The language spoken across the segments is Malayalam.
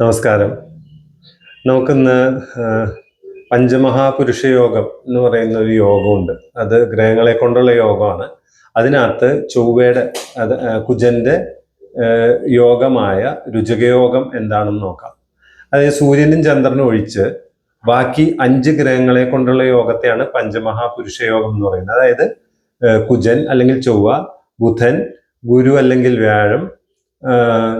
നമസ്കാരം. നമുക്കിന്ന് പഞ്ചമഹാപുരുഷ യോഗം എന്ന് പറയുന്ന ഒരു യോഗമുണ്ട്. അത് ഗ്രഹങ്ങളെ കൊണ്ടുള്ള യോഗമാണ്. അതിനകത്ത് ചൊവ്വയുടെ അത് കുജന്റെ യോഗമായ രുചകയോഗം എന്താണെന്ന് നോക്കാം. അതായത് സൂര്യനും ചന്ദ്രനും ഒഴിച്ച് ബാക്കി അഞ്ച് ഗ്രഹങ്ങളെ കൊണ്ടുള്ള യോഗത്തെയാണ് പഞ്ചമഹാപുരുഷ യോഗം എന്ന് പറയുന്നത്. അതായത് കുജൻ അല്ലെങ്കിൽ ചൊവ്വ ബുധൻ ഗുരു അല്ലെങ്കിൽ വ്യാഴം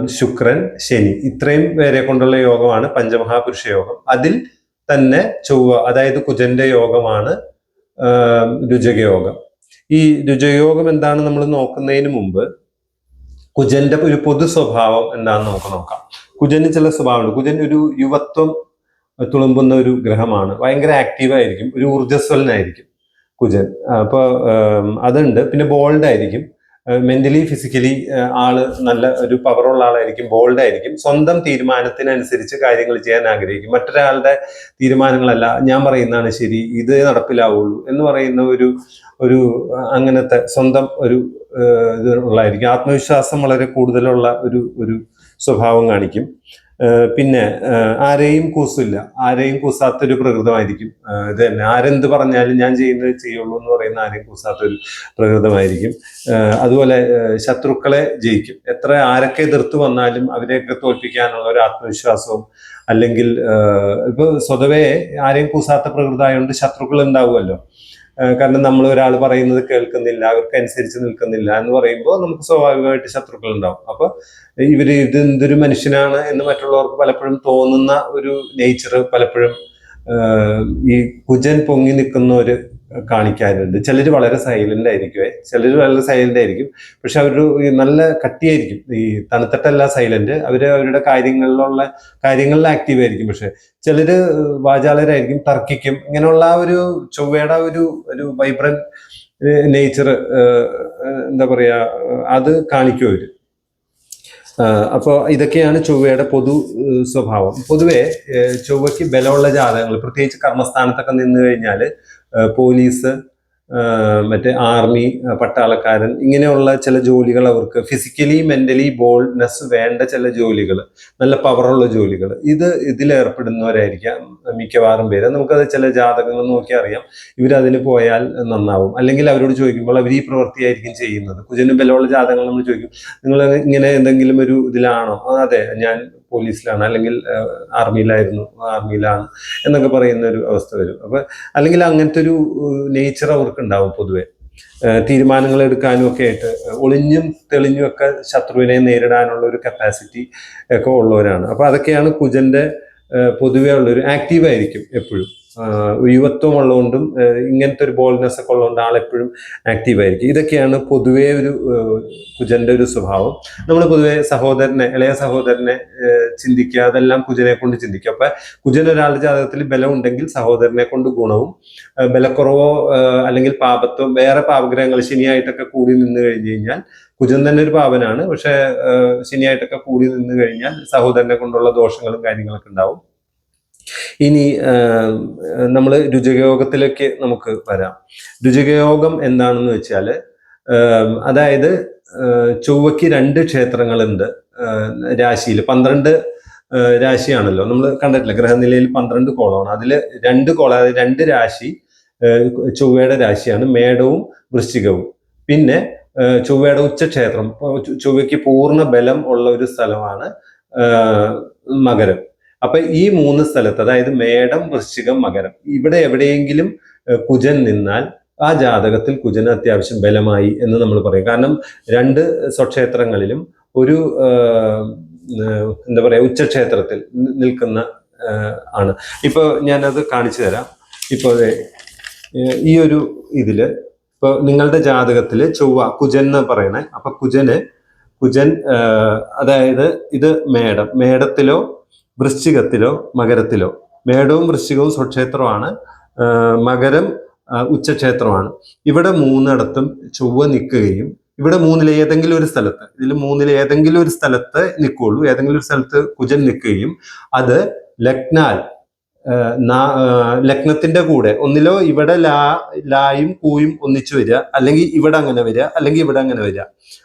ശുക്രൻ ശനി. ഇത്രയും പേരെ കൊണ്ടുള്ള യോഗമാണ് പഞ്ചമഹാപുരുഷ യോഗം. അതിൽ തന്നെ ചൊവ്വ അതായത് കുജന്റെ യോഗമാണ് രുചകയോഗം. ഈ രുചകയോഗം എന്താണ് നമ്മൾ നോക്കുന്നതിന് മുമ്പ് കുജന്റെ ഒരു പൊതു സ്വഭാവം എന്താണെന്ന് നമുക്ക് നോക്കാം. കുജന് ചില സ്വഭാവമുണ്ട്. കുജൻ ഒരു യുവത്വം തുളുമ്പുന്ന ഒരു ഗ്രഹമാണ്. ഭയങ്കര ആക്റ്റീവ് ആയിരിക്കും. ഒരു ഊർജസ്വലനായിരിക്കും കുജൻ. അപ്പോൾ അതുണ്ട്. പിന്നെ ബോൾഡ് ആയിരിക്കും. മെന്റലി ഫിസിക്കലി ആൾ നല്ല ഒരു പവറുള്ള ആളായിരിക്കും ബോൾഡ് ആയിരിക്കും. സ്വന്തം തീരുമാനത്തിനനുസരിച്ച് കാര്യങ്ങൾ ചെയ്യാൻ ആഗ്രഹിക്കും. മറ്റൊരാളുടെ തീരുമാനങ്ങളല്ല ഞാൻ പറയുന്നതാണ് ശരി ഇത് നടപ്പിലാവുള്ളൂ എന്ന് പറയുന്ന ഒരു ഒരു അങ്ങനത്തെ സ്വന്തം ഒരു ഇത് ഉള്ളതായിരിക്കും. ആത്മവിശ്വാസം വളരെ കൂടുതലുള്ള ഒരു ഒരു സ്വഭാവം കാണിക്കും. പിന്നെ ആരെയും കൂസില്ല. ആരെയും കൂസാത്തൊരു പ്രകൃതമായിരിക്കും. ഇത് തന്നെ. ആരെന്ത് പറഞ്ഞാലും ഞാൻ ചെയ്യുന്നത് ചെയ്യുള്ളൂ എന്ന് പറയുന്ന ആരെയും കൂസാത്തൊരു പ്രകൃതമായിരിക്കും. അതുപോലെ ശത്രുക്കളെ ജയിക്കും. എത്ര ആരൊക്കെ എതിർത്ത് വന്നാലും അവരെയൊക്കെ തോൽപ്പിക്കാനുള്ള ഒരു ആത്മവിശ്വാസവും അല്ലെങ്കിൽ ഇപ്പൊ സ്വതവേ ആരെയും കൂസാത്ത പ്രകൃതമായതുകൊണ്ട് ശത്രുക്കൾ ഉണ്ടാവുമല്ലോ കാരണം നമ്മൾ ഒരാൾ പറയുന്നത് കേൾക്കുന്നില്ല അവർക്ക് അനുസരിച്ച് നിൽക്കുന്നില്ല എന്ന് പറയുമ്പോൾ നമുക്ക് സ്വാഭാവികമായിട്ട് ശത്രുക്കൾ ഉണ്ടാവും. അപ്പൊ ഇവർ ഇത് എന്തൊരു മനുഷ്യനാണ് എന്ന് മറ്റുള്ളവർക്ക് പലപ്പോഴും തോന്നുന്ന ഒരു നേച്ചർ പലപ്പോഴും ഈ കുജൻ പൊങ്ങി നിൽക്കുന്നവര് കാണിക്കാറുണ്ട്. ചിലർ വളരെ സൈലന്റ് ആയിരിക്കുമേ ചിലർ വളരെ സൈലന്റ് ആയിരിക്കും. പക്ഷെ അവർ നല്ല കട്ടിയായിരിക്കും. ഈ തണുത്തിട്ടല്ല സൈലന്റ് അവർ അവരുടെ കാര്യങ്ങളിലുള്ള കാര്യങ്ങളിൽ ആക്റ്റീവ് ആയിരിക്കും. പക്ഷെ ചിലർ വാചാലരായിരിക്കും തർക്കിക്കും. ഇങ്ങനെയുള്ള ഒരു ചൊവ്വയുടെ ഒരു ഒരു വൈബ്രന്റ് നേച്ചർ എന്താ പറയാ അത് കാണിക്കും അവർ. അപ്പോൾ ഇതൊക്കെയാണ് ചൊവ്വയുടെ പൊതു സ്വഭാവം. പൊതുവെ ചൊവ്വയ്ക്ക് ബലമുള്ള ജാതകങ്ങൾ പ്രത്യേകിച്ച് കർമ്മസ്ഥാനത്തൊക്കെ നിന്ന് കഴിഞ്ഞാൽ പോലീസ് മറ്റേ ആർമി പട്ടാളക്കാരൻ ഇങ്ങനെയുള്ള ചില ജോലികൾ അവർക്ക് ഫിസിക്കലി മെന്റലി ബോൾഡ്നെസ് വേണ്ട ചില ജോലികൾ നല്ല പവറുള്ള ജോലികൾ. ഇത് ഇതിലേർപ്പെടുന്നവരായിരിക്കാം മിക്കവാറും പേര്. നമുക്കത് ചില ജാതകങ്ങൾ നോക്കി അറിയാം. ഇവരതിന് പോയാൽ നന്നാവും. അല്ലെങ്കിൽ അവരോട് ചോദിക്കുമ്പോൾ അവർ ഈ പ്രവൃത്തിയായിരിക്കും ചെയ്യുന്നത്. കുജനും ബലമുള്ള ജാതകങ്ങൾ നമ്മൾ ചോദിക്കും. നിങ്ങൾ ഇങ്ങനെ എന്തെങ്കിലും ഒരു ഇതിലാണോ? അതെ ഞാൻ പോലീസിലാണ് അല്ലെങ്കിൽ ആർമിയിലായിരുന്നു ആർമിയിലാണ് എന്നൊക്കെ പറയുന്ന ഒരു അവസ്ഥ വരും. അപ്പൊ അല്ലെങ്കിൽ അങ്ങനത്തെ ഒരു നേച്ചർ അവർക്ക് ഉണ്ടാവും പൊതുവെ തീരുമാനങ്ങൾ എടുക്കാനും ഒക്കെ ആയിട്ട് ഒളിഞ്ഞും തെളിഞ്ഞും ഒക്കെ ശത്രുവിനെ നേരിടാനുള്ള ഒരു കപ്പാസിറ്റി ഒക്കെ ഉള്ളവരാണ്. അപ്പൊ അതൊക്കെയാണ് കുജന്റെ പൊതുവെ ഉള്ളൊരു ആക്റ്റീവ് ആയിരിക്കും എപ്പോഴും. യുവത്വം ഉള്ളതുകൊണ്ടും ഇങ്ങനത്തെ ഒരു ബോൾനെസ് ഒക്കെ ഉള്ളതുകൊണ്ട് ആളെപ്പോഴും ആക്റ്റീവ് ആയിരിക്കും. ഇതൊക്കെയാണ് പൊതുവേ ഒരു കുജന്റെ ഒരു സ്വഭാവം. നമ്മൾ പൊതുവെ സഹോദരനെ ഇളയ സഹോദരനെ ചിന്തിക്കുക അതെല്ലാം കുജനെ കൊണ്ട് ചിന്തിക്കുക അപ്പൊ കുജൻ ഒരാളുടെ ജാതകത്തിൽ ബലം ഉണ്ടെങ്കിൽ സഹോദരനെ കൊണ്ട് ഗുണവും ബലക്കുറവോ അല്ലെങ്കിൽ പാപത്വം വേറെ പാപഗ്രഹങ്ങൾ ശനിയായിട്ടൊക്കെ കൂടി നിന്ന് കഴിഞ്ഞു കഴിഞ്ഞാൽ കുജൻ തന്നെ ഒരു പാവനാണ്. പക്ഷെ ശനിയായിട്ടൊക്കെ കൂടി നിന്ന് കഴിഞ്ഞാൽ സഹോദരനെ കൊണ്ടുള്ള ദോഷങ്ങളും കാര്യങ്ങളൊക്കെ ഉണ്ടാവും. ഇനി നമ്മൾ രുചകയോഗത്തിലേക്ക് നമുക്ക് വരാം. രുചകയോഗം എന്താണെന്ന് വെച്ചാൽ അതായത് ചൊവ്വയ്ക്ക് രണ്ട് ക്ഷേത്രങ്ങളുണ്ട് രാശിയിൽ. പന്ത്രണ്ട് രാശിയാണല്ലോ. നമ്മൾ കണ്ടിട്ടില്ല ഗ്രഹനിലയിൽ പന്ത്രണ്ട് കോളമാണ്. അതിൽ രണ്ട് കോള രണ്ട് രാശി ചൊവ്വയുടെ രാശിയാണ്. മേടവും വൃശ്ചികവും. പിന്നെ ചൊവ്വയുടെ ഉച്ചക്ഷേത്രം ചൊവ്വയ്ക്ക് പൂർണ ബലം ഉള്ള ഒരു സ്ഥലമാണ് മകരം. അപ്പൊ ഈ മൂന്ന് സ്ഥലത്ത് അതായത് മേടം വൃശ്ചികം മകരം ഇവിടെ എവിടെയെങ്കിലും കുജൻ നിന്നാൽ ആ ജാതകത്തിൽ കുജന് അത്യാവശ്യം ബലമായി എന്ന് നമ്മൾ പറയും. കാരണം രണ്ട് സ്വക്ഷേത്രങ്ങളിലും ഒരു എന്താ പറയാ ഉച്ചക്ഷേത്രത്തിൽ നിൽക്കുന്ന ആണ്. ഇപ്പൊ ഞാനത് കാണിച്ചു തരാം. ഇപ്പോ ഈ ഒരു ഇതിൽ ഇപ്പൊ നിങ്ങളുടെ ജാതകത്തിൽ ചൊവ്വ കുജൻ എന്ന് പറയണേ അപ്പൊ കുജന് കുജൻ അതായത് ഇത് മേടം. മേടത്തിലോ വൃശ്ചികത്തിലോ മകരത്തിലോ. മേടവും വൃശ്ചികവും സ്വക്ഷേത്രമാണ്. മകരം ഉച്ചക്ഷേത്രമാണ്. ഇവിടെ മൂന്നിടത്തും ചൊവ്വ നിൽക്കുകയും ഇവിടെ മൂന്നിൽ ഏതെങ്കിലും ഒരു സ്ഥലത്ത് ഇതിൽ മൂന്നിൽ ഏതെങ്കിലും ഒരു സ്ഥലത്ത് നിൽക്കുള്ളൂ ഏതെങ്കിലും ഒരു സ്ഥലത്ത് കുജൻ നിൽക്കുകയും അത് ലഗ്നാൽ ലഗ്നത്തിന്റെ കൂടെ. ഒന്നിലോ ഇവിടെ ലാ ലായും കൂയും ഒന്നിച്ചു വരിക അല്ലെങ്കിൽ ഇവിടെ അങ്ങനെ വരിക അല്ലെങ്കിൽ ഇവിടെ അങ്ങനെ വരിക.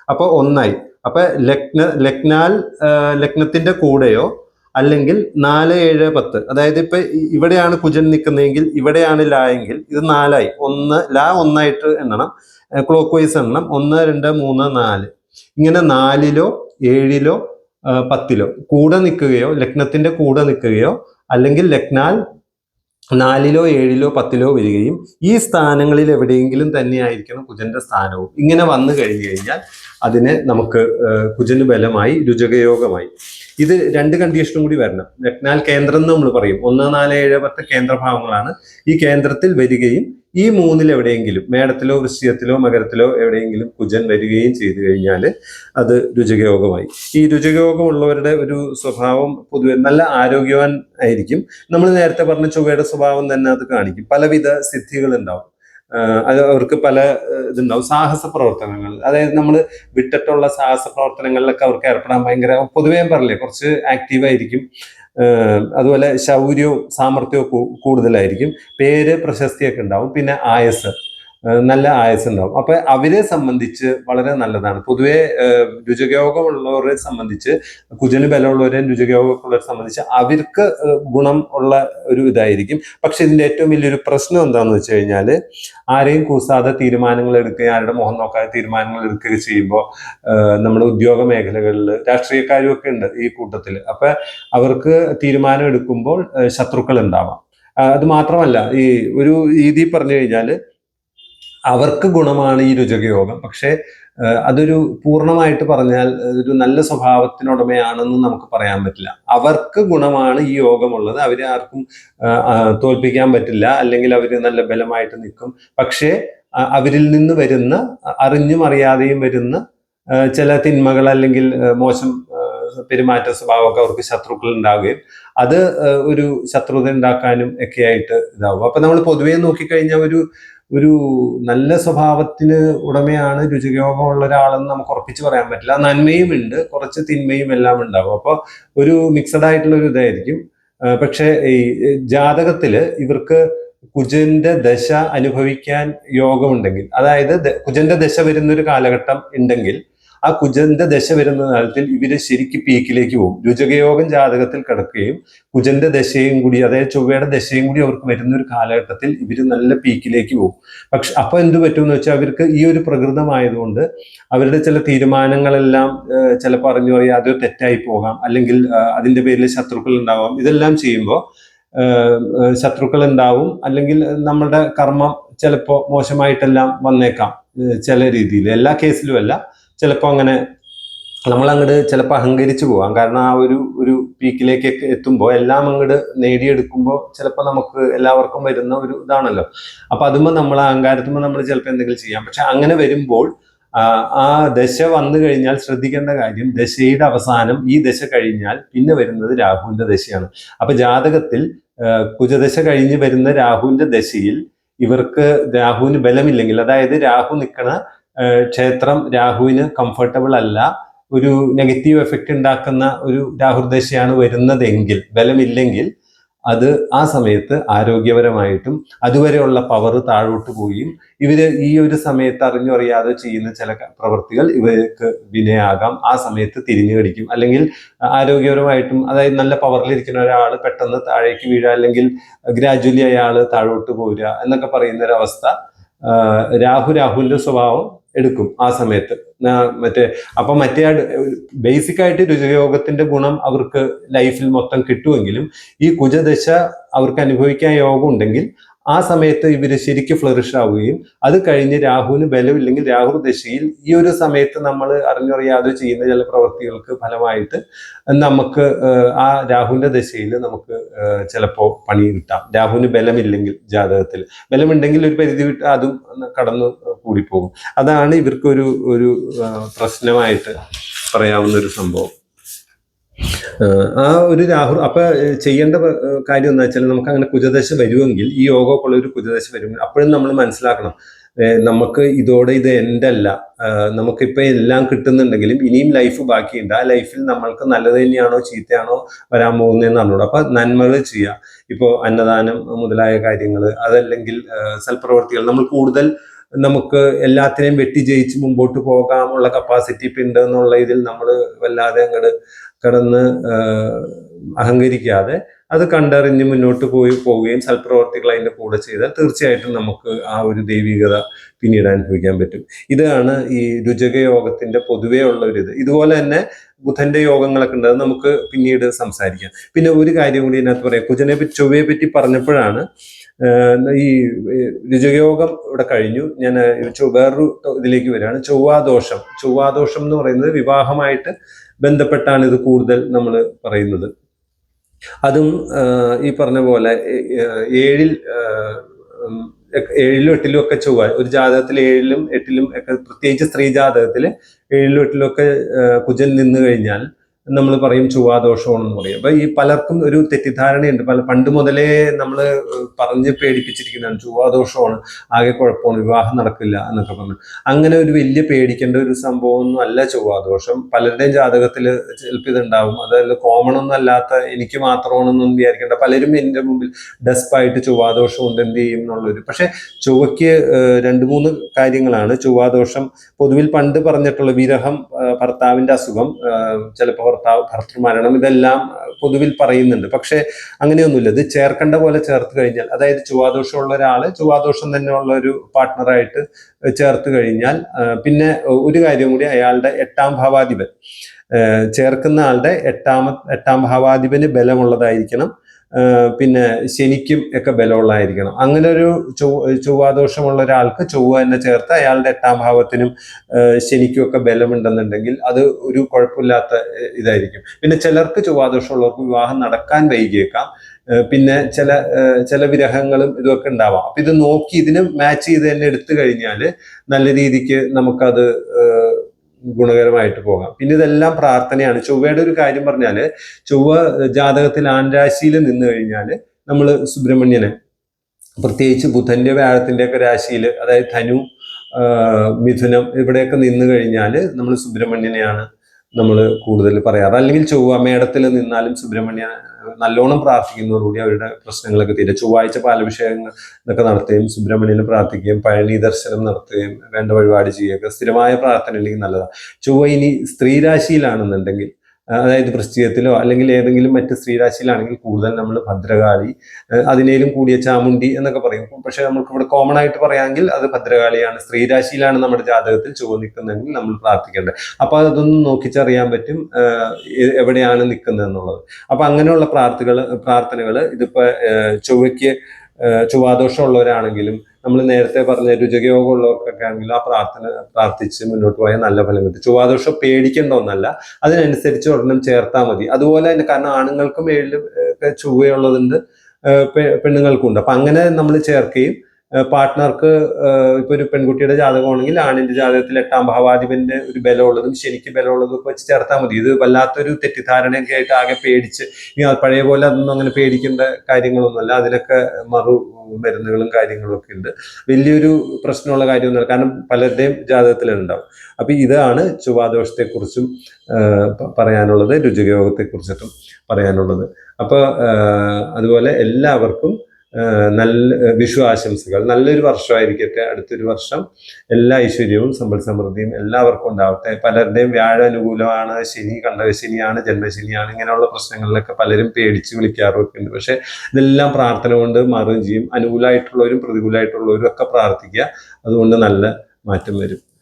അപ്പൊ ഒന്നായി. അപ്പൊ ലഗ്ന ലഗ്നാൽ ലഗ്നത്തിന്റെ കൂടെയോ അല്ലെങ്കിൽ നാല് ഏഴ് പത്ത്. അതായത് ഇപ്പൊ ഇവിടെയാണ് കുജൻ നിൽക്കുന്നതെങ്കിൽ ഇവിടെയാണ് ലാ എങ്കിൽ ഇത് നാലായി. ഒന്ന് ലാ ഒന്നായിട്ട് എണ്ണണം. Clock vice എണ്ണണം. ഒന്ന് രണ്ട് മൂന്ന് നാല്. ഇങ്ങനെ നാലിലോ ഏഴിലോ പത്തിലോ കൂടെ നിൽക്കുകയോ ലഗ്നത്തിന്റെ കൂടെ നിൽക്കുകയോ അല്ലെങ്കിൽ ലക്നാൽ നാലിലോ ഏഴിലോ പത്തിലോ വരികയും ഈ സ്ഥാനങ്ങളിൽ എവിടെയെങ്കിലും തന്നെയായിരിക്കണം കുജന്റെ സ്ഥാനവും. ഇങ്ങനെ വന്നു കഴിഞ്ഞു കഴിഞ്ഞാൽ അതിനെ നമുക്ക് കുജന് ബലമായി രുചകയോഗമായി. ഇത് രണ്ട് കണ്ടീഷനും കൂടി വരണം. ലഗ്നാൽ കേന്ദ്രം എന്ന് നമ്മൾ പറയും. ഒന്ന് നാല് ഏഴ് പത്ത് കേന്ദ്രഭാവങ്ങളാണ് ഈ കേന്ദ്രത്തിൽ വരികയും ഈ മൂന്നിൽ എവിടെയെങ്കിലും മേടത്തിലോ വൃശ്ചികത്തിലോ മകരത്തിലോ എവിടെയെങ്കിലും കുജൻ വരികയും ചെയ്തു കഴിഞ്ഞാൽ അത് രുചകയോഗമായി ഈ രുചകയോഗമുള്ളവരുടെ ഒരു സ്വഭാവം പൊതുവെ നല്ല ആരോഗ്യവാൻ ആയിരിക്കും. നമ്മൾ നേരത്തെ പറഞ്ഞ ചൊവ്വയുടെ സ്വഭാവം തന്നെ അത് കാണിക്കും. പലവിധ സിദ്ധികൾ ഉണ്ടാവും. അത് അവർക്ക് പല ഇതുണ്ടാവും. സാഹസ പ്രവർത്തനങ്ങൾ. അതായത് നമ്മൾ വിട്ടിട്ടുള്ള സാഹസ പ്രവർത്തനങ്ങളിലൊക്കെ അവർക്ക് ഏർപ്പെടാൻ ഭയങ്കര പൊതുവേ പറയില്ലേ കുറച്ച് ആക്റ്റീവായിരിക്കും അതുപോലെ ശൗര്യവും സാമർഥ്യവും കൂടുതലായിരിക്കും. പേര് പ്രശസ്തിയൊക്കെ ഉണ്ടാവും. പിന്നെ ആയസ് നല്ല ആയസ് ഉണ്ടാവും അപ്പൊ അവരെ സംബന്ധിച്ച് വളരെ നല്ലതാണ്. പൊതുവെ രുചികയോഗമുള്ളവരെ സംബന്ധിച്ച് കുജന് ബലമുള്ളവരെയും രുചകയോഗമുള്ളവരെ സംബന്ധിച്ച് അവർക്ക് ഗുണം ഉള്ള ഒരു ഇതായിരിക്കും. പക്ഷെ ഇതിന്റെ ഏറ്റവും വലിയൊരു പ്രശ്നം എന്താണെന്ന് വെച്ച് കഴിഞ്ഞാൽ ആരെയും കൂസാതെ തീരുമാനങ്ങൾ എടുക്കുകയും ആരുടെ മുഖം നോക്കാതെ തീരുമാനങ്ങൾ എടുക്കുകയും ചെയ്യുമ്പോൾ നമ്മുടെ ഉദ്യോഗ മേഖലകളിൽ രാഷ്ട്രീയക്കാരും ഒക്കെ ഉണ്ട് ഈ കൂട്ടത്തിൽ അപ്പൊ അവർക്ക് തീരുമാനം എടുക്കുമ്പോൾ ശത്രുക്കൾ ഉണ്ടാവാം. അത് മാത്രമല്ല ഈ ഒരു രീതി പറഞ്ഞു കഴിഞ്ഞാൽ അവർക്ക് ഗുണമാണ് ഈ രുചകയോഗം. പക്ഷേ അതൊരു പൂർണമായിട്ട് പറഞ്ഞാൽ ഒരു നല്ല സ്വഭാവത്തിനുടമയാണെന്ന് നമുക്ക് പറയാൻ പറ്റില്ല. അവർക്ക് ഗുണമാണ് ഈ യോഗമുള്ളത്. അവരെ ആർക്കും തോൽപ്പിക്കാൻ പറ്റില്ല. അല്ലെങ്കിൽ അവർ നല്ല ബലമായിട്ട് നിൽക്കും. പക്ഷേ അവരിൽ നിന്ന് വരുന്ന അറിഞ്ഞും അറിയാതെയും വരുന്ന ചില തിന്മകൾ അല്ലെങ്കിൽ മോശം പെരുമാറ്റ സ്വഭാവമൊക്കെ അവർക്ക് ശത്രുക്കൾ ഉണ്ടാവുകയും അത് ഒരു ശത്രുത ഉണ്ടാക്കാനും ഒക്കെ ആയിട്ട് ഇതാവും അപ്പൊ നമ്മൾ പൊതുവേ നോക്കിക്കഴിഞ്ഞാൽ ഒരു ഒരു നല്ല സ്വഭാവത്തിന് ഉടമയാണ് രുചിയോഗമുള്ള ഒരാളെന്ന് നമുക്ക് ഉറപ്പിച്ച് പറയാൻ പറ്റില്ല. നന്മയും ഉണ്ട് കുറച്ച് തിന്മയും എല്ലാം ഉണ്ടാവും അപ്പോൾ ഒരു മിക്സഡ് ആയിട്ടുള്ള ഒരു ഇതായിരിക്കും. പക്ഷേ ഈ ജാതകത്തിൽ ഇവർക്ക് കുജന്റെ ദശ അനുഭവിക്കാൻ യോഗമുണ്ടെങ്കിൽ അതായത് കുജന്റെ ദശ വരുന്ന ഒരു കാലഘട്ടം ഉണ്ടെങ്കിൽ ആ കുജന്റെ ദശ വരുന്ന കാലത്തിൽ ഇവർ ശരിക്ക് പീക്കിലേക്ക് പോകും. രുചകയോഗം ജാതകത്തിൽ കിടക്കുകയും കുജന്റെ ദശയും കൂടി അതായത് ചൊവ്വയുടെ ദശയും കൂടി അവർക്ക് വരുന്ന ഒരു കാലഘട്ടത്തിൽ ഇവർ നല്ല പീക്കിലേക്ക് പോകും. പക്ഷെ അപ്പൊ എന്ത് പറ്റുമെന്ന് വെച്ചാൽ അവർക്ക് ഈ ഒരു പ്രകൃതമായതുകൊണ്ട് അവരുടെ ചില തീരുമാനങ്ങളെല്ലാം ചിലപ്പോൾ അറിഞ്ഞു പറയാതെ തെറ്റായി പോകാം. അല്ലെങ്കിൽ അതിന്റെ പേരിൽ ശത്രുക്കൾ ഉണ്ടാവാം. ഇതെല്ലാം ചെയ്യുമ്പോൾ ശത്രുക്കൾ ഉണ്ടാവും. അല്ലെങ്കിൽ നമ്മളുടെ കർമ്മം ചിലപ്പോൾ മോശമായിട്ടെല്ലാം വന്നേക്കാം ചില രീതിയിൽ. എല്ലാ കേസിലും അല്ല. ചിലപ്പോൾ അങ്ങനെ നമ്മൾ അങ്ങോട്ട് ചിലപ്പോൾ അഹങ്കരിച്ചു പോകാം കാരണം ആ ഒരു ഒരു പീക്കിലേക്കൊക്കെ എത്തുമ്പോൾ എല്ലാം അങ്ങോട്ട് നേടിയെടുക്കുമ്പോൾ ചിലപ്പോൾ നമുക്ക് എല്ലാവർക്കും വരുന്ന ഒരു ഇതാണല്ലോ. അപ്പൊ അതുമ്പോൾ നമ്മൾ അഹങ്കാരത്തുമ്പോൾ നമ്മൾ ചിലപ്പോൾ എന്തെങ്കിലും ചെയ്യാം. പക്ഷെ അങ്ങനെ വരുമ്പോൾ ആ, ദശ വന്നു കഴിഞ്ഞാൽ ശ്രദ്ധിക്കേണ്ട കാര്യം ദശയുടെ അവസാനം ഈ ദശ കഴിഞ്ഞാൽ പിന്നെ വരുന്നത് രാഹുവിന്റെ ദശയാണ്. അപ്പൊ ജാതകത്തിൽ കുജദശ കഴിഞ്ഞ് വരുന്ന രാഹുവിന്റെ ദശയിൽ ഇവർക്ക് രാഹുവിന് ബലമില്ലെങ്കിൽ അതായത് രാഹു നിൽക്കണ ക്ഷേത്രം രാഹുവിന് കംഫർട്ടബിൾ അല്ല. ഒരു നെഗറ്റീവ് എഫക്റ്റ് ഉണ്ടാക്കുന്ന ഒരു രാഹുർദശയാണ് വരുന്നതെങ്കിൽ ബലമില്ലെങ്കിൽ അത് ആ സമയത്ത് ആരോഗ്യപരമായിട്ടും അതുവരെയുള്ള പവർ താഴോട്ട് പോവുകയും ഇവർ ഈ ഒരു സമയത്ത് അറിഞ്ഞു അറിയാതെ ചെയ്യുന്ന ചില പ്രവൃത്തികൾ ഇവർക്ക് വിനയാകാം. ആ സമയത്ത് തിരിഞ്ഞു കടിക്കും. അല്ലെങ്കിൽ ആരോഗ്യപരമായിട്ടും അതായത് നല്ല പവറിലിരിക്കുന്ന ഒരാൾ പെട്ടെന്ന് താഴേക്ക് വീഴുക അല്ലെങ്കിൽ ഗ്രാജുവലി അയാൾ താഴോട്ട് പോരുക എന്നൊക്കെ പറയുന്ന ഒരു അവസ്ഥ രാഹു രാഹുവിന്റെ സ്വഭാവം എടുക്കും ആ സമയത്ത്. മറ്റേ അപ്പൊ മറ്റേ ബേസിക് ആയിട്ട് രുചയോഗത്തിന്റെ ഗുണം അവർക്ക് ലൈഫിൽ മൊത്തം കിട്ടുമെങ്കിലും ഈ കുജദശ അവർക്ക് അനുഭവിക്കാൻ യോഗം ഉണ്ടെങ്കിൽ ആ സമയത്ത് ഇവർ ശരിക്കും ഫ്ലറിഷ് ആവുകയും അത് കഴിഞ്ഞ് രാഹുവിന് ബലമില്ലെങ്കിൽ രാഹു ദശയിൽ ഈ ഒരു സമയത്ത് നമ്മൾ അറിഞ്ഞറിയാതെ ചെയ്യുന്ന ചില പ്രവൃത്തികൾക്ക് ഫലമായിട്ട് നമുക്ക് ആ രാഹുവിന്റെ ദശയിൽ നമുക്ക് ചിലപ്പോൾ ചിലപ്പോ പണി കിട്ടാം. രാഹുവിന് ബലമില്ലെങ്കിൽ ജാതകത്തിൽ. ബലമുണ്ടെങ്കിൽ ഒരു പരിധി വിട്ട് അതും കടന്നു കൂടിപ്പോകും. അതാണ് ഇവർക്കൊരു ഒരു പ്രശ്നമായിട്ട് പറയാവുന്ന ഒരു സംഭവം. ആ, ഒരു രാഹുൽ അപ്പൊ ചെയ്യേണ്ട കാര്യം എന്താ വെച്ചാൽ നമുക്ക് അങ്ങനെ കുജദശ വരുമെങ്കിൽ ഈ യോഗക്കുള്ള ഒരു കുജദശ വരുമെങ്കിൽ അപ്പോഴും നമ്മൾ മനസ്സിലാക്കണം. നമുക്ക് ഇതോടെ ഇത് എന്റെ അല്ല ആ, എല്ലാം കിട്ടുന്നുണ്ടെങ്കിലും ഇനിയും ലൈഫ് ബാക്കിയുണ്ട്. ആ ലൈഫിൽ നമ്മൾക്ക് നല്ലത് തന്നെയാണോ ചീത്തയാണോ വരാൻ പോകുന്നതെന്ന് അറിഞ്ഞൂടാ അപ്പൊ നന്മകൾ ചെയ്യുക ഇപ്പോൾ അന്നദാനം മുതലായ കാര്യങ്ങൾ അതല്ലെങ്കിൽ സൽപ്രവർത്തികൾ. നമ്മൾ കൂടുതൽ നമുക്ക് എല്ലാത്തിനെയും വെട്ടി ജയിച്ച് മുമ്പോട്ട് പോകാമുള്ള കപ്പാസിറ്റി ഇപ്പം ഉണ്ട് എന്നുള്ള ഇതിൽ നമ്മൾ വല്ലാതെ അങ്ങോട്ട് കടന്ന് അഹങ്കരിക്കാതെ അത് കണ്ടറിഞ്ഞ് മുന്നോട്ട് പോയി പോവുകയും സൽപ്രവർത്തികൾ അതിന്റെ കൂടെ ചെയ്താൽ തീർച്ചയായിട്ടും നമുക്ക് ആ ഒരു ദൈവികത പിന്നീട് അനുഭവിക്കാൻ പറ്റും. ഇതാണ് ഈ രുചക യോഗത്തിന്റെ പൊതുവേ ഉള്ള ഒരു ഇത്. ഇതുപോലെ തന്നെ ബുധന്റെ യോഗങ്ങളൊക്കെ ഉണ്ട്. അത് നമുക്ക് പിന്നീട് സംസാരിക്കാം. പിന്നെ ഒരു കാര്യം കൂടി ഇതിനകത്ത് പറയാം. കുജനെ ചൊവ്വയെ പറ്റി പറഞ്ഞപ്പോഴാണ് ഈ രുചയോഗം ഇവിടെ കഴിഞ്ഞു. ഞാൻ വേറൊരു ഇതിലേക്ക് വരികയാണ്. ചൊവ്വാദോഷം. ചൊവ്വാദോഷം എന്ന് പറയുന്നത് വിവാഹമായിട്ട് ബന്ധപ്പെട്ടാണ് ഇത് കൂടുതൽ നമ്മൾ പറയുന്നത്. അതും ഈ പറഞ്ഞ പോലെ ഏഴിൽ ഏഴിലും എട്ടിലും ഒക്കെ ചൊവ്വ ഒരു ജാതകത്തിൽ ഏഴിലും എട്ടിലും ഒക്കെ പ്രത്യേകിച്ച് സ്ത്രീ ജാതകത്തിൽ ഏഴിലും എട്ടിലും ഒക്കെ കുജൻ നിന്ന് കഴിഞ്ഞാൽ നമ്മൾ പറയും ചൊവ്വാദോഷമാണെന്ന് പറയും. അപ്പൊ ഈ പലർക്കും ഒരു തെറ്റിദ്ധാരണയുണ്ട്. പല പണ്ട് മുതലേ നമ്മൾ പറഞ്ഞ് പേടിപ്പിച്ചിരിക്കുന്നതാണ്. ചൊവ്വാദോഷമാണ് ആകെ കുഴപ്പമാണ് വിവാഹം നടക്കില്ല എന്നൊക്കെ പറഞ്ഞു. അങ്ങനെ ഒരു വലിയ പേടിക്കേണ്ട ഒരു സംഭവമൊന്നും അല്ല ചൊവ്വാദോഷം. പലരുടെയും ജാതകത്തിൽ ചിലപ്പോൾ ഇതുണ്ടാവും. അതല്ല കോമൺ ഒന്നും അല്ലാത്ത എനിക്ക് മാത്രമാണെന്നൊന്നും വിചാരിക്കേണ്ട. പലരും എന്റെ മുമ്പിൽ ഡെസ്പായിട്ട് ചൊവ്വാദോഷം ഉണ്ട് എന്ത് ചെയ്യും എന്നുള്ളൊരു. പക്ഷെ ചുവയ്ക്ക് രണ്ട് മൂന്ന് കാര്യങ്ങളാണ്. ചൊവ്വാദോഷം പൊതുവിൽ പണ്ട് പറഞ്ഞിട്ടുള്ള വിരഹം ഭർത്താവിന്റെ അസുഖം ചിലപ്പോൾ ഭർത്താവ് ഭർത്തൃമരണം ഇതെല്ലാം പൊതുവിൽ പറയുന്നുണ്ട്. പക്ഷേ അങ്ങനെയൊന്നുമില്ല. ഇത് ചേർക്കേണ്ട പോലെ ചേർത്ത് കഴിഞ്ഞാൽ അതായത് ചൊവ്വാദോഷമുള്ള ഒരാൾ തന്നെ ഉള്ള ഒരു പാർട്ട്ണറായിട്ട് ചേർത്ത് കഴിഞ്ഞാൽ പിന്നെ ഒരു കാര്യം കൂടി അയാളുടെ എട്ടാം ഭാവാധിപൻ. ചേർക്കുന്ന ആളുടെ എട്ടാമ എട്ടാം ഭാവാധിപന് ബലമുള്ളതായിരിക്കണം. പിന്നെ ശനിക്കും ഒക്കെ ബലമുള്ളതായിരിക്കണം. അങ്ങനെ ഒരു ചൊവ്വ ചൊവ്വാദോഷമുള്ള ഒരാൾക്ക് ചൊവ്വ തന്നെ ചേർത്ത് അയാളുടെ എട്ടാം ഭാവത്തിനും ശനിക്കും ഒക്കെ ബലമുണ്ടെന്നുണ്ടെങ്കിൽ അത് ഒരു കുഴപ്പമില്ലാത്ത ഇതായിരിക്കും. പിന്നെ ചിലർക്ക് ചൊവ്വാദോഷമുള്ളവർക്ക് വിവാഹം നടക്കാൻ വൈകിയേക്കാം. പിന്നെ ചില ചില വിരഹങ്ങളും ഇതൊക്കെ ഉണ്ടാവാം. അപ്പൊ ഇത് നോക്കി ഇതിന് മാച്ച് ചെയ്ത് തന്നെ എടുത്തു കഴിഞ്ഞാൽ നല്ല രീതിക്ക് നമുക്കത് ഗുണകരമായിട്ട് പോകാം. പിന്നെ ഇതെല്ലാം പ്രാർത്ഥനയാണ്. ചൊവ്വയുടെ ഒരു കാര്യം പറഞ്ഞാൽ ചൊവ്വ ജാതകത്തിൽ ആൺരാശിയിൽ നിന്ന് കഴിഞ്ഞാൽ നമ്മൾ സുബ്രഹ്മണ്യനെ പ്രത്യേകിച്ച് ബുധന്റെ വ്യാഴത്തിന്റെ ഒക്കെ രാശിയിൽ അതായത് ധനു മിഥുനം ഇവിടെയൊക്കെ നിന്ന് കഴിഞ്ഞാൽ നമ്മൾ സുബ്രഹ്മണ്യനെയാണ് നമ്മൾ കൂടുതൽ പറയാറ്. അല്ലെങ്കിൽ ചൊവ്വ മേടത്തിൽ നിന്നാലും സുബ്രഹ്മണ്യ നല്ലോണം പ്രാർത്ഥിക്കുന്നതോടുകൂടി അവരുടെ പ്രശ്നങ്ങളൊക്കെ തീരെ. ചൊവ്വാഴ്ച പാലഭിഷേകങ്ങൾ ഇതൊക്കെ നടത്തുകയും സുബ്രഹ്മണ്യനെ പ്രാർത്ഥിക്കുകയും പഴനി ദർശനം നടത്തുകയും വേണ്ട വഴിപാട് ചെയ്യുകയൊക്കെ സ്ഥിരമായ പ്രാർത്ഥന ഉണ്ടെങ്കിൽ നല്ലതാണ്. ചൊവ്വ ഇനി സ്ത്രീരാശിയിലാണെന്നുണ്ടെങ്കിൽ അതായത് വൃശ്ചികത്തിലോ അല്ലെങ്കിൽ ഏതെങ്കിലും മറ്റ് സ്ത്രീരാശിയിലാണെങ്കിൽ കൂടുതൽ നമ്മൾ ഭദ്രകാളി അതിനേലും കൂടിയ ചാമുണ്ടി എന്നൊക്കെ പറയും. പക്ഷെ നമുക്ക് ഇവിടെ കോമൺ ആയിട്ട് പറയാമെങ്കിൽ അത് ഭദ്രകാളിയാണ്. സ്ത്രീരാശിയിലാണ് നമ്മുടെ ജാതകത്തിൽ ചുവ നിൽക്കുന്നതെങ്കിൽ നമ്മൾ പ്രാർത്ഥിക്കേണ്ടത്. അപ്പൊ അതൊന്നും നോക്കിച്ചറിയാൻ പറ്റും എവിടെയാണ് നിൽക്കുന്നത് എന്നുള്ളത്. അപ്പൊ അങ്ങനെയുള്ള പ്രാർത്ഥികൾ പ്രാർത്ഥനകൾ ഇതിപ്പോ ചൊവ്വയ്ക്ക് ചൊവ്വാദോഷമുള്ളവരാണെങ്കിലും നമ്മൾ നേരത്തെ പറഞ്ഞ രുചകയോഗം ഉള്ളവർക്കൊക്കെ ആണെങ്കിലും ആ പ്രാർത്ഥന പ്രാർത്ഥിച്ച് മുന്നോട്ട് പോയാൽ നല്ല ഫലം കിട്ടും. ചൊവ്വാദോഷം പേടിക്കേണ്ട ഒന്നല്ല. അതിനനുസരിച്ച് ഒരെണ്ണം ചേർത്താൽ മതി. അതുപോലെ തന്നെ കാരണം ആണുങ്ങൾക്കും ഏഴിൽ ചൊവ്വയുള്ളതുണ്ട് പെണ്ണുങ്ങൾക്കും ഉണ്ട്. അപ്പൊ അങ്ങനെ നമ്മൾ ചേർക്കുകയും പാർട്ട്ണർക്ക് ഇപ്പൊ ഒരു പെൺകുട്ടിയുടെ ജാതകമാണെങ്കിൽ ആണിന്റെ ജാതകത്തിൽ എട്ടാം ഭാവാധിപന്റെ ഒരു ബലമുള്ളതും ശനിക്ക് ബലമുള്ളതും ഒക്കെ വെച്ച് ചേർത്താൽ മതി. ഇത് വല്ലാത്തൊരു തെറ്റിദ്ധാരണയൊക്കെ ആയിട്ട് ആകെ പേടിച്ച് പഴയ പോലെ അതൊന്നും അങ്ങനെ പേടിക്കേണ്ട കാര്യങ്ങളൊന്നുമല്ല. അതിനൊക്കെ മറു മരുന്നുകളും കാര്യങ്ങളും ഒക്കെ ഉണ്ട്. വലിയൊരു പ്രശ്നമുള്ള കാര്യമൊന്നുമല്ല. കാരണം പലരുടെയും ജാതകത്തിലുണ്ടാവും. അപ്പൊ ഇതാണ് ചൊവ്വാദോഷത്തെക്കുറിച്ചും കുറിച്ചും പറയാനുള്ളത്. രുചികയോഗത്തെക്കുറിച്ചിട്ടും പറയാനുള്ളത്. അപ്പൊ അതുപോലെ എല്ലാവർക്കും നല്ല വിഷു ആശംസകൾ. നല്ലൊരു വർഷമായിരിക്കട്ടെ. അടുത്തൊരു വർഷം എല്ലാ ഐശ്വര്യവും സമ്പൽ സമൃദ്ധിയും എല്ലാവർക്കും ഉണ്ടാവട്ടെ. പലരുടെയും വ്യാഴ അനുകൂലമാണ്. ശനി കണ്ടക ശനിയാണ് ജന്മശനിയാണ്. ഇങ്ങനെയുള്ള പ്രശ്നങ്ങളിലൊക്കെ പലരും പേടിച്ച് വിളിക്കാറൊക്കെ ഉണ്ട്. പക്ഷെ ഇതെല്ലാം പ്രാർത്ഥന കൊണ്ട് മാറുകയും ചെയ്യും. അനുകൂലമായിട്ടുള്ളവരും പ്രതികൂലമായിട്ടുള്ളവരും ഒക്കെ പ്രാർത്ഥിക്കുക. അതുകൊണ്ട് നല്ല മാറ്റം വരും.